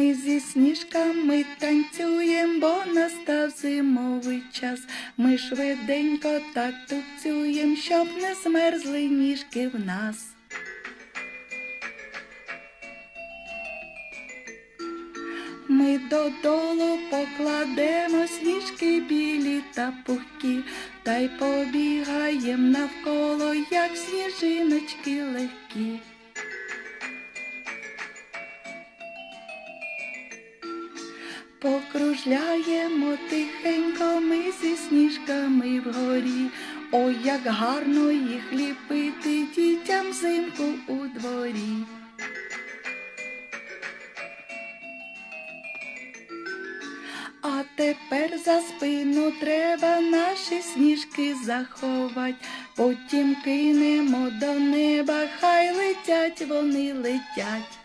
зі сніжками танцюєм, бо настав зимовий час. Ми швиденько так тупцюєм, щоб не змерзли ніжки в нас. Ми додолу покладемо сніжки білі та пухкі, та й побігаєм навколо, як сніжиночки легкі. Покружляємо тихенько ми зі сніжками вгорі. Ой, як гарно їх ліпити дітям взимку у дворі. А тепер за спину треба наші сніжки заховать, потім кинемо до неба, хай летять вони летять.